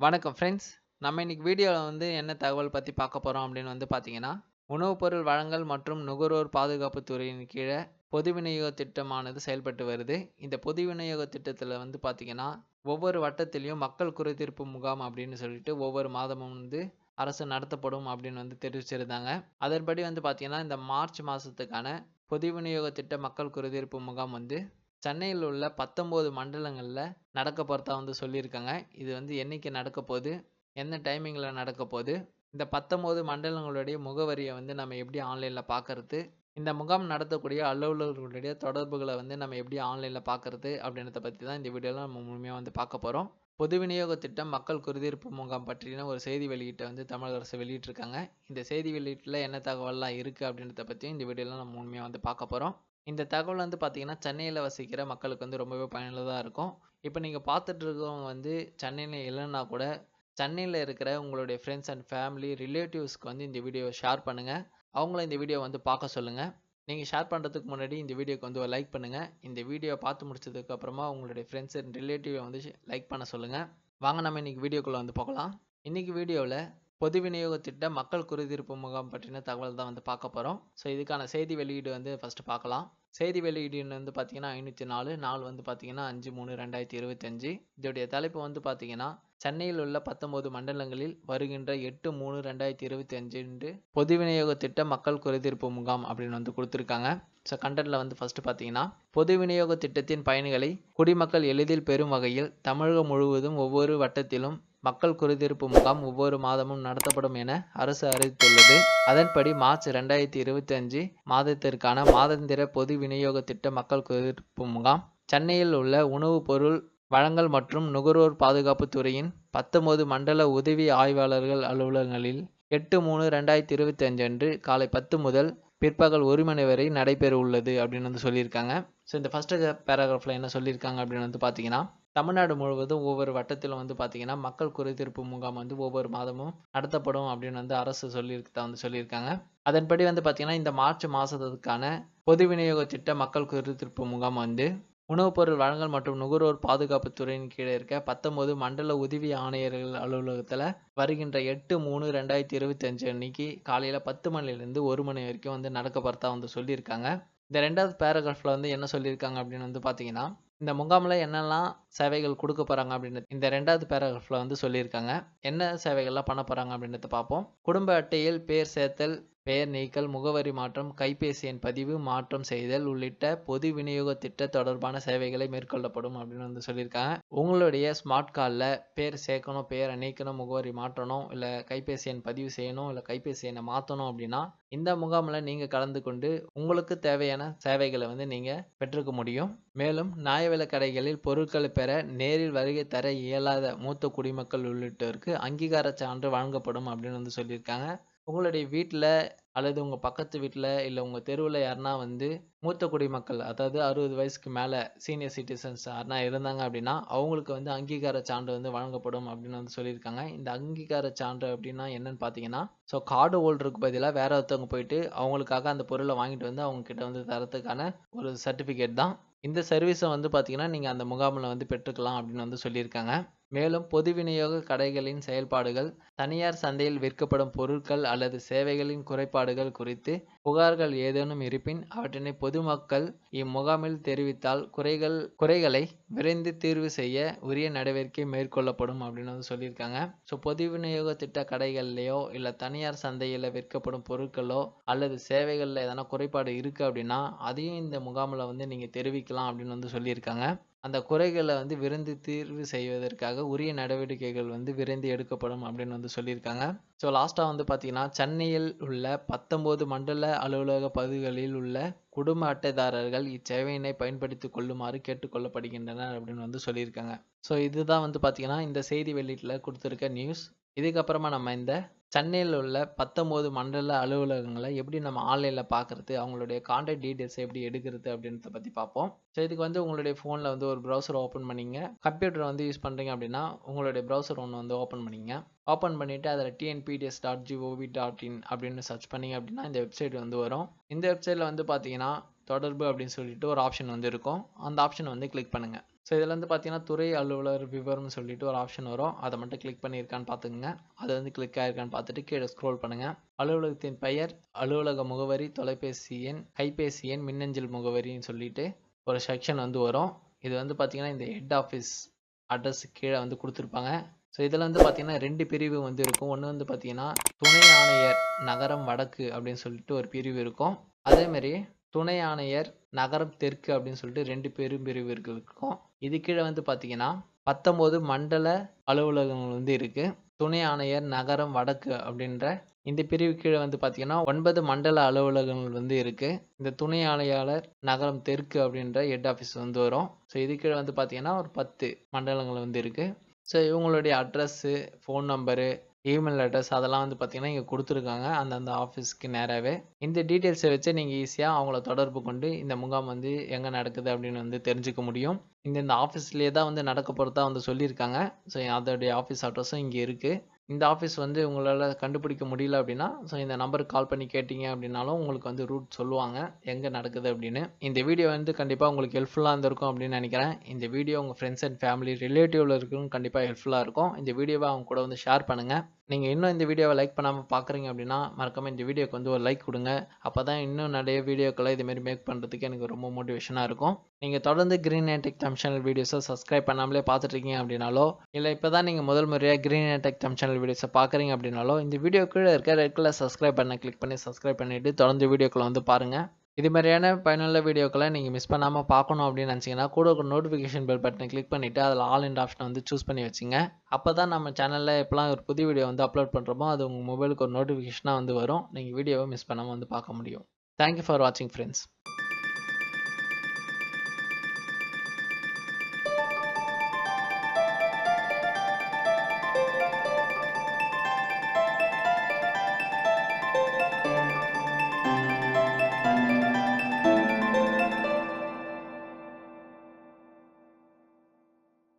வணக்கம் ஃப்ரெண்ட்ஸ் நம்ம இன்னைக்கு வீடியோவில் வந்து என்ன தகவல் பற்றி பார்க்க போகிறோம் அப்படின்னு வந்து பார்த்தீங்கன்னா உணவுப் பொருள் வழங்கல் மற்றும் நுகர்வோர் பாதுகாப்பு துறையின் கீழே பொது விநியோக திட்டமானது செயல்பட்டு வருது. இந்த பொது விநியோக திட்டத்தில் வந்து பார்த்தீங்கன்னா ஒவ்வொரு வட்டத்திலையும் மக்கள் குறைதீர்ப்பு முகாம் அப்படின்னு சொல்லிட்டு ஒவ்வொரு மாதமும் வந்து அரசு நடத்தப்படும் அப்படின்னு வந்து தெரிவிச்சிருந்தாங்க. அதன்படி வந்து பார்த்தீங்கன்னா இந்த மார்ச் மாதத்துக்கான பொது விநியோக திட்ட மக்கள் குறைதீர்ப்பு முகாம் வந்து சென்னையில் உள்ள பத்தொம்போது மண்டலங்களில் நடக்க போகிறதா வந்து சொல்லியிருக்காங்க. இது வந்து என்றைக்கு நடக்க போகுது? என்ன டைமிங்கில் நடக்க போகுது? இந்த பத்தொம்போது மண்டலங்களுடைய முகவரியை வந்து நம்ம எப்படி ஆன்லைனில் பார்க்கறது? இந்த முகாம் நடத்தக்கூடிய அலுவலர்களுடைய தொடர்புகளை வந்து நம்ம எப்படி ஆன்லைனில் பார்க்கறது? அப்படின்றத பற்றி தான் இந்த வீடியோவில் நம்ம முழுமையாக வந்து பார்க்க போகிறோம் பொது விநியோக திட்டம் மக்கள் குறுதீர்ப்பு முகாம் பற்றின ஒரு செய்தி வெளியீட்டை வந்து தமிழக அரசு வெளியிட்டிருக்காங்க. இந்த செய்தி வெளியீட்டில் என்ன தகவல்லாம் இருக்குது அப்படின்றத பற்றியும் இந்த வீடியோவில் நம்ம முழுமையாக வந்து பார்க்க போகிறோம் இந்த தகவல் வந்து பார்த்தீங்கன்னா சென்னையில் வசிக்கிற மக்களுக்கு வந்து ரொம்பவே பயனுள்ளதாக இருக்கும். இப்போ நீங்கள் பார்த்துட்டு இருக்கவங்க வந்து சென்னையில் இல்லைன்னா கூட சென்னையில் இருக்கிற உங்களுடைய ஃப்ரெண்ட்ஸ் அண்ட் ஃபேமிலி ரிலேட்டிவ்ஸ்க்கு வந்து இந்த வீடியோவை ஷேர் பண்ணுங்கள் அவங்கள இந்த வீடியோ வந்து பார்க்க சொல்லுங்கள் நீங்கள் ஷேர் பண்ணுறதுக்கு முன்னாடி இந்த வீடியோக்கு வந்து ஒரு லைக் பண்ணுங்கள் இந்த வீடியோவை பார்த்து முடிச்சதுக்கு அப்புறமா உங்களுடைய ஃப்ரெண்ட்ஸ் அண்ட் ரிலேட்டிவை வந்து லைக் பண்ண சொல்லுங்கள் வாங்க நம்ம இன்றைக்கி வீடியோக்குள்ளே வந்து போகலாம். இன்றைக்கி வீடியோவில் பொது விநியோக திட்ட மக்கள் குறைதீர்ப்பு முகாம் பற்றின தகவல் தான் வந்து பார்க்க போகிறோம் ஸோ இதுக்கான செய்தி வெளியீடு வந்து ஃபஸ்ட்டு பார்க்கலாம். செய்தி வெளியீடுன்னு வந்து பார்த்தீங்கன்னா ஐநூற்றி நாலு நாள் வந்து பார்த்தீங்கன்னா அஞ்சு மூணு ரெண்டாயிரத்தி இருபத்தஞ்சு. இதோடைய தலைப்பு வந்து பார்த்தீங்கன்னா சென்னையில் உள்ள பத்தொன்பது மண்டலங்களில் வருகின்ற எட்டு மூணு ரெண்டாயிரத்தி இருபத்தி அஞ்சு பொது விநியோக திட்ட மக்கள் குறைதீர்ப்பு முகாம் அப்படின்னு வந்து கொடுத்துருக்காங்க. ஸோ கண்டென்ட்டில் வந்து ஃபஸ்ட்டு பார்த்தீங்கன்னா பொது விநியோக திட்டத்தின் பயன்களை குடிமக்கள் எளிதில் பெறும் வகையில் தமிழகம் முழுவதும் ஒவ்வொரு வட்டத்திலும் மக்கள் குறைதீர்ப்பு முகாம் ஒவ்வொரு மாதமும் நடத்தப்படும் என அரசு அறிவித்துள்ளது. அதன்படி மார்ச் ரெண்டாயிரத்தி இருபத்தி அஞ்சு மாதத்திற்கான மாதந்திர பொது விநியோக திட்ட மக்கள் குறைதீர்ப்பு முகாம். சென்னையில் உள்ள உணவுப் பொருள் வழங்கல் மற்றும் நுகர்வோர் பாதுகாப்பு துறையின் பத்தொன்பது மண்டல உதவி ஆய்வாளர்கள் அலுவலகங்களில் எட்டு மூணு ரெண்டாயிரத்தி இருபத்தி அஞ்சு அன்று காலை பத்து முதல் பிற்பகல் ஒரு மணி வரை நடைபெற உள்ளது அப்படின்னு வந்து சொல்லியிருக்காங்க. ஸோ இந்த ஃபஸ்ட்டு பேராகிராஃபில் என்ன சொல்லியிருக்காங்க அப்படின்னு வந்து பார்த்தீங்கன்னா தமிழ்நாடு முழுவதும் ஒவ்வொரு வட்டத்திலும் வந்து பார்த்தீங்கன்னா மக்கள் குறைதீர்ப்பு முகாம் வந்து ஒவ்வொரு மாதமும் நடத்தப்படும் அப்படின்னு வந்து அரசு சொல்லியிருக்கதா வந்து சொல்லியிருக்காங்க. அதன்படி வந்து பார்த்தீங்கன்னா இந்த மார்ச் மாதத்துக்கான பொது விநியோக திட்ட மக்கள் குறைதீர்ப்பு முகாம் வந்து உணவுப் பொருள் வழங்கல் மற்றும் நுகர்வோர் பாதுகாப்பு துறையின் கீழே இருக்க பத்தொன்பது மண்டல உதவி ஆணையர்கள் அலுவலகத்தில் வருகின்ற எட்டு மூணு ரெண்டாயிரத்தி இருபத்தி அஞ்சு அன்னைக்கு காலையில் பத்து மணிலேருந்து ஒரு மணி வரைக்கும் வந்து நடக்க பார்த்தா வந்து சொல்லியிருக்காங்க. இந்த ரெண்டாவது பேராகிராஃபில் வந்து என்ன சொல்லியிருக்காங்க அப்படின்னு வந்து பார்த்தீங்கன்னா இந்த முகாமில் என்னெல்லாம் சேவைகள் கொடுக்க போகிறாங்க அப்படின்னு இந்த ரெண்டாவது பேராகிராஃபில் வந்து சொல்லியிருக்காங்க. என்ன சேவைகள்லாம் பண்ண போகிறாங்க அப்படின்றத பார்ப்போம். குடும்ப அட்டையில் பேர் சேர்த்தல் பெயர் நீக்கல் முகவரி மாற்றம் கைபேசி எண் பதிவு மாற்றம் செய்தல் உள்ளிட்ட பொது விநியோக திட்ட தொடர்பான சேவைகளை மேற்கொள்ளப்படும் அப்படின்னு வந்து சொல்லியிருக்காங்க. உங்களுடைய ஸ்மார்ட் கார்டில் பேர் சேர்க்கணும் பேரை நீக்கணும் முகவரி மாற்றணும் இல்லை கைபேசி எண் பதிவு செய்யணும் இல்லை கைபேசி எண்ணை மாற்றணும் அப்படின்னா இந்த முகாமில் நீங்கள் கலந்து கொண்டு உங்களுக்கு தேவையான சேவைகளை வந்து நீங்கள் பெற்றுக்க முடியும். மேலும் நியாய விலை கடைகளில் பொருட்களை பெற நேரில் வருகை தர இயலாத மூத்த குடிமக்கள் உள்ளிட்டோருக்கு அங்கீகார சான்று வழங்கப்படும் அப்படின்னு வந்து சொல்லியிருக்காங்க. உங்களுடைய வீட்டில் அல்லது உங்கள் பக்கத்து வீட்டில் இல்லை உங்கள் தெருவில் யாருனா வந்து மூத்த குடிமக்கள் அதாவது அறுபது வயசுக்கு மேலே சீனியர் சிட்டிசன்ஸ் யாருனா இருந்தாங்க அப்படின்னா அவங்களுக்கு வந்து அங்கீகார சான்று வந்து வழங்கப்படும் அப்படின்னு வந்து சொல்லியிருக்காங்க. இந்த அங்கீகார சான்று அப்படின்னா என்னன்னு பார்த்தீங்கன்னா ஸோ கார்டு ஹோல்டருக்கு பதிலாக வேற ஒருத்தவங்க போயிட்டு அவங்களுக்காக அந்த பொருளை வாங்கிட்டு வந்து அவங்க கிட்ட வந்து தரத்துக்கான ஒரு சர்டிஃபிகேட் தான். இந்த சர்வீஸை வந்து பார்த்தீங்கன்னா நீங்கள் அந்த முகாமில் வந்து பெற்றுக்கலாம் அப்படின்னு வந்து சொல்லியிருக்காங்க. மேலும் பொது விநியோக கடைகளின் செயல்பாடுகள் தனியார் சந்தையில் விற்கப்படும் பொருட்கள் அல்லது சேவைகளின் குறைபாடுகள் குறித்து புகார்கள் ஏதேனும் இருப்பின் அவற்றினை பொதுமக்கள் இம்முகாமில் தெரிவித்தால் குறைகள் குறைகளை விரைந்து தீர்வு செய்ய உரிய நடவடிக்கை மேற்கொள்ளப்படும் அப்படின்னு வந்து சொல்லியிருக்காங்க. ஸோ பொது விநியோக திட்ட கடைகள்லையோ இல்லை தனியார் சந்தையில் விற்கப்படும் பொருட்களோ அல்லது சேவைகளில் எதனா குறைபாடு இருக்குது அப்படின்னா அதையும் இந்த முகாமில் வந்து நீங்கள் தெரிவிக்கலாம் அப்படின்னு வந்து சொல்லியிருக்காங்க. அந்த குறைகளை வந்து விரைந்து தீர்வு செய்வதற்காக உரிய நடவடிக்கைகள் வந்து விரைந்து எடுக்கப்படும் அப்படின்னு வந்து சொல்லியிருக்காங்க. ஸோ லாஸ்ட்டாக வந்து பார்த்தீங்கன்னா சென்னையில் உள்ள பத்தொம்போது மண்டல அலுவலக பகுதிகளில் உள்ள குடும்ப அட்டைதாரர்கள் இச்சேவையினை பயன்படுத்தி கொள்ளுமாறு கேட்டுக்கொள்ளப்படுகின்றனர் அப்படின்னு வந்து சொல்லியிருக்காங்க. ஸோ இதுதான் வந்து பார்த்தீங்கன்னா இந்த செய்தி வெளியீட்டில் கொடுத்துருக்க நியூஸ் இதுக்கப்புறமா நம்ம இந்த சென்னையில் உள்ள பத்தொம்போது மண்டல அலுவலகங்களை எப்படி நம்ம ஆன்லைனில் பார்க்குறது அவங்களுடைய கான்டாக்ட் டீட்டெயில்ஸை எப்படி எடுக்கிறது அப்படின்றத பற்றி பார்ப்போம். ஸோ இதுக்கு வந்து உங்களுடைய ஃபோனில் வந்து ஒரு ப்ரௌசர் ஓப்பன் பண்ணிங்க. கம்ப்யூட்டர் வந்து யூஸ் பண்ணுறீங்க அப்படின்னா உங்களுடைய ப்ரௌசர் ஒன்று வந்து ஓப்பன் பண்ணிங்க. ஓப்பன் பண்ணிவிட்டு அதில் TNPDS dot gov dot in அப்படின்னு சர்ச் பண்ணிங்க அப்படின்னா இந்த வெப்சைட் வந்து வரும். இந்த வெப்சைட்டில் வந்து பார்த்தீங்கன்னா தொடர்பு அப்படின்னு சொல்லிட்டு ஒரு ஆப்ஷன் வந்து இருக்கும். அந்த ஆப்ஷனை வந்து கிளிக் பண்ணுங்கள் ஸோ இதில் வந்து பார்த்தீங்கன்னா துறை அலுவலர் விவரம்னு சொல்லிட்டு ஒரு ஆப்ஷன் வரும். அதை மட்டும் கிளிக் பண்ணியிருக்கான்னு பார்த்துக்குங்க அது வந்து கிளிக் ஆயிருக்கான்னு பார்த்துட்டு கீழே ஸ்க்ரோல் பண்ணுங்கள் அலுவலகத்தின் பெயர் அலுவலக முகவரி தொலைபேசி எண் கைபேசி எண் மின்னஞ்சல் முகவரின்னு சொல்லிட்டு ஒரு செக்ஷன் வந்து வரும். இது வந்து பார்த்தீங்கன்னா இந்த ஹெட் ஆஃபீஸ் அட்ரஸ் கீழே வந்து கொடுத்துருப்பாங்க. ஸோ இதில் வந்து பார்த்தீங்கன்னா ரெண்டு பிரிவு வந்து இருக்கும். ஒன்று வந்து பார்த்தீங்கன்னா துணை ஆணையர் நகரம் வடக்கு அப்படின்னு சொல்லிட்டு ஒரு பிரிவு இருக்கும். அதேமாரி துணை ஆணையர் நகரம் தெற்கு அப்படின்னு சொல்லிட்டு ரெண்டு பெரும் பிரிவுகள் இருக்கும். இது கீழே வந்து பார்த்தீங்கன்னா பத்தொம்போது மண்டல அலுவலகங்கள் வந்து இருக்குது துணை ஆணையர் நகரம் வடக்கு அப்படின்ற இந்த பிரிவு கீழே வந்து பார்த்தீங்கன்னா ஒன்பது மண்டல அலுவலகங்கள் வந்து இருக்குது இந்த துணை ஆணையாளர் நகரம் தெற்கு அப்படின்ற ஹெட் ஆஃபீஸ் வந்து வரும். ஸோ இது கீழே வந்து பார்த்தீங்கன்னா ஒரு பத்து மண்டலங்கள் வந்து இருக்குது ஸோ இவங்களுடைய address phone number email address அதெல்லாம் வந்து பார்த்தீங்கன்னா இங்கே கொடுத்துருக்காங்க. அந்தந்த ஆஃபீஸ்க்கு நேராகவே இந்த டீட்டெயில்ஸை வச்சு நீங்கள் ஈஸியாக அவங்கள தொடர்பு கொண்டு இந்த முகாம் வந்து எங்கே நடக்குது அப்படின்னு வந்து தெரிஞ்சுக்க முடியும். இந்த இந்த ஆஃபீஸ்லேயே தான் வந்து நடக்க போகிறதா வந்து சொல்லியிருக்காங்க. ஸோ அதோடைய ஆஃபீஸ் அட்ரஸும் இங்கே இருக்குது இந்த ஆஃபீஸ் வந்து உங்களால் கண்டுபிடிக்க முடியல அப்படின்னா ஸோ இந்த நம்பருக்கு கால் பண்ணி கேட்டிங்க அப்படின்னாலும் உங்களுக்கு வந்து ரூட் சொல்லுவாங்க. எங்கே நடக்குது அப்படின்னு. இந்த வீடியோ வந்து கண்டிப்பாக உங்களுக்கு ஹெல்ப்ஃபுல்லாக இருந்திருக்கும் அப்படின்னு நினைக்கிறேன். இந்த வீடியோ உங்கள் ஃப்ரெண்ட்ஸ் அண்ட் ஃபேமிலி ரிலேட்டிவில் இருக்கிறவங்க கண்டிப்பாக ஹெல்ப்ஃபுல்லாக இருக்கும். இந்த வீடியோவை அவங்க கூட வந்து ஷேர் பண்ணுங்கள் நீங்கள் இன்னும் இந்த வீடியோவை லைக் பண்ணாமல் பார்க்குறீங்க அப்படின்னா மறக்காமல் இந்த வீடியோக்கு வந்து ஒரு லைக் கொடுங்க. அப்போ தான் இன்னும் நிறைய வீடியோக்களை இதுமாரி மேக் பண்ணுறதுக்கு எனக்கு ரொம்ப மோட்டிவேஷனாக இருக்கும். நீங்கள் தொடர்ந்து க்ரீன் டெக் தம் சேனல் வீடியோஸை சப்ஸ்கிரைப் பண்ணாமலே பார்த்துட்ருக்கீங்க அப்படின்னாலோ இல்லை இப்போ தான் நீங்கள் முதல் முறையாக க்ரீன் டெக் தம் சேனல் வீடியோஸை பார்க்குறீங்க அப்படின்னாலோ இந்த வீடியோ கீழே இருக்க ரெட் கலர் சப்ஸ்கிரைப் பண்ண கிளிக் பண்ணி சப்ஸ்கிரைப் பண்ணிவிட்டு தொடர்ந்து வீடியோக்களை வந்து பாருங்கள் இது மாதிரியான பயனுள்ள வீடியோக்களை நீங்கள் மிஸ் பண்ணாமல் பார்க்கணும் அப்படின்னு நினச்சிங்கன்னா கூட ஒரு நோட்டிஃபிகேஷன் பெல் பட்டனை கிளிக் பண்ணிவிட்டு அதில் ஆல் இண்ட் ஆப்ஷனை வந்து சூஸ் பண்ணி வச்சுங்க. அப்போ தான் நம்ம சேனலில் எப்போலாம் ஒரு புது வீடியோ வந்து அப்லோட் பண்ணுறோமோ அது உங்கள் மொபைலுக்கு ஒரு நோட்டிஃபிகேஷனாக வந்து வரும். நீங்கள் வீடியோவை மிஸ் பண்ணாமல் வந்து பார்க்க முடியும். தேங்க்யூ ஃபார் வாட்சிங் ஃப்ரெண்ட்ஸ்